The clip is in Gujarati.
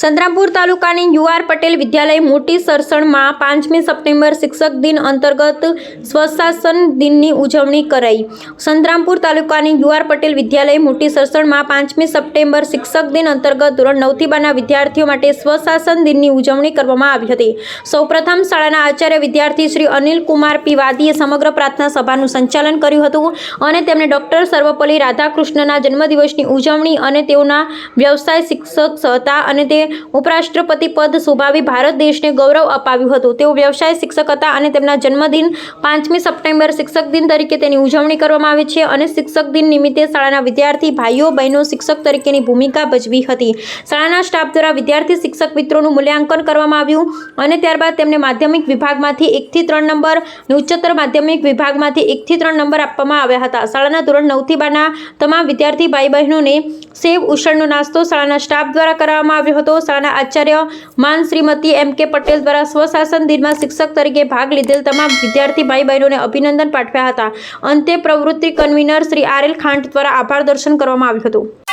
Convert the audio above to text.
સંતરામપુર તાલુકાની યુઆર પટેલ વિદ્યાલય મોટી સરસણમાં પાંચમી સપ્ટેમ્બર શિક્ષક દિન અંતર્ગત સ્વશાસન દિનની ઉજવણી કરાઈ. સંતરામપુર તાલુકાની યુઆર પટેલ વિદ્યાલય મોટી સરસણમાં પાંચમી સપ્ટેમ્બર શિક્ષક દિન અંતર્ગત ધોરણ નવથી બારના વિદ્યાર્થીઓ માટે સ્વશાસન દિનની ઉજવણી કરવામાં આવી હતી. સૌપ્રથમ શાળાના આચાર્ય વિદ્યાર્થી શ્રી અનિલ કુમાર પી. વાદીએ સમગ્ર પ્રાર્થના સભાનું સંચાલન કર્યું હતું અને તેમણે ડૉક્ટર સર્વપલ્લી રાધાકૃષ્ણના જન્મદિવસની ઉજવણી અને તેઓના વ્યવસાય શિક્ષક હતા અને તે ઉપરાષ્ટ્રપતિ પદ શોભાવી ભારત દેશને ગૌરવ અપાવ્યું હતું. તેઓ વ્યવસાય શિક્ષક હતા અને તેમના જન્મદિન પાંચમી સપ્ટેમ્બર શિક્ષક દિન તરીકે તેની ઉજવણી કરવામાં આવે છે અને શિક્ષક દિન નિમિત્તે શાળાના વિદ્યાર્થી ભાઈઓ, બહેનો, શિક્ષક તરીકેની ભૂમિકા ભજવી હતી. શાળાના સ્ટાફ દ્વારા વિદ્યાર્થી શિક્ષક મિત્રોનું મૂલ્યાંકન કરવામાં આવ્યું અને ત્યારબાદ તેમને માધ્યમિક વિભાગમાંથી એકથી ત્રણ નંબર અને ઉચ્ચતર માધ્યમિક વિભાગમાંથી એકથી ત્રણ નંબર આપવામાં આવ્યા હતા. શાળાના ધોરણ નવથી બારના તમામ વિદ્યાર્થી ભાઈ બહેનોને સેવ ઉછળનો નાસ્તો શાળાના સ્ટાફ દ્વારા કરાવવામાં આવ્યો હતો. શાળાના આચાર્ય માન શ્રીમતી એમ કે પટેલ દ્વારા સ્વશાસન દિનમાં શિક્ષક તરીકે ભાગ લીધેલ તમામ વિદ્યાર્થી ભાઈ બહેનોને અભિનંદન પાઠવ્યા હતા. અંતે પ્રવૃત્તિ convener Shri R L Khant દ્વારા આભાર દર્શન કરવામાં આવ્યું હતું.